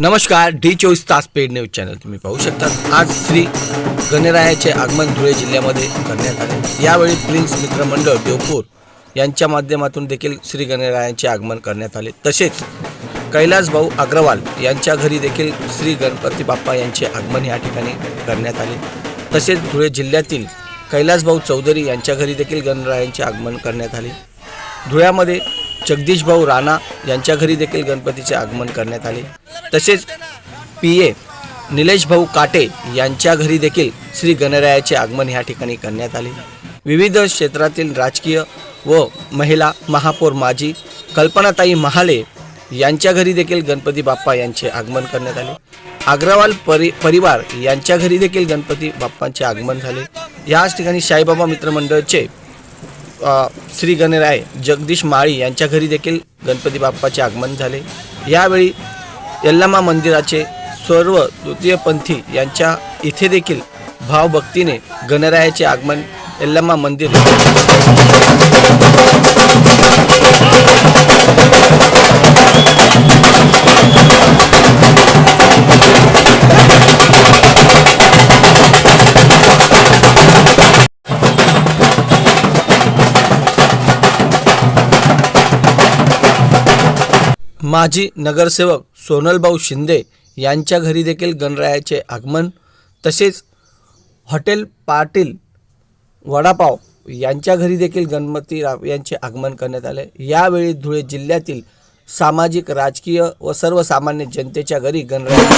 नमस्कार डी चोवीस तास पेड न्यूज चॅनल तुम्ही पाहू शकता आज श्री गणरायाचे आगमन धुळे जिल्ह्यामध्ये करण्यात आले. यावेळी प्रिन्स मित्रमंडळ देवपूर यांच्या माध्यमातून देखील श्री गणरायांचे आगमन करण्यात आले. तसेच कैलास भाऊ अग्रवाल यांच्या घरी देखील श्री गणपती बाप्पा यांचे आगमन या ठिकाणी करण्यात आले. तसेच धुळे जिल्ह्यातील कैलासभाऊ चौधरी यांच्या घरी देखील गणरायांचे आगमन करण्यात आले. धुळ्यामध्ये जगदीश भाऊ राणा यांच्या घरी देखील गणपतीचे आगमन करण्यात आले. तसेच पी ए निलेश भाऊ काटे यांच्या घरी देखील श्री गणरायाचे आगमन ह्या ठिकाणी करण्यात आले. विविध क्षेत्रातील राजकीय व महिला महापौर माजी कल्पनाताई महाले यांच्या घरी देखील गणपती बाप्पा यांचे आगमन करण्यात आले. अग्रवाल परि परिवार यांच्या घरी देखील गणपती बाप्पांचे आगमन झाले. याच ठिकाणी साईबाबा मित्रमंडळचे श्री गणराय जगदीश माळी यांच्या घरी देखील गणपती बाप्पाचे आगमन झाले. यावेळी यल्लामा मंदिराचे सर्व तृतीयपंथी यांच्या इथे देखील भावभक्तीने गणरायाचे आगमन यल्लामा मंदिर माजी नगरसेवक सोनलभाऊ शिंदे यांच्या घरी देखील गणरायाचे आगमन तसेच हॉटेल पाटील वडापाव यांच्या घरी देखील गणपती राव यांचे आगमन करण्यात आले. यावेळी धुळे जिल्ह्यातील सामाजिक राजकीय व सर्वसामान्य जनतेच्या घरी गणराया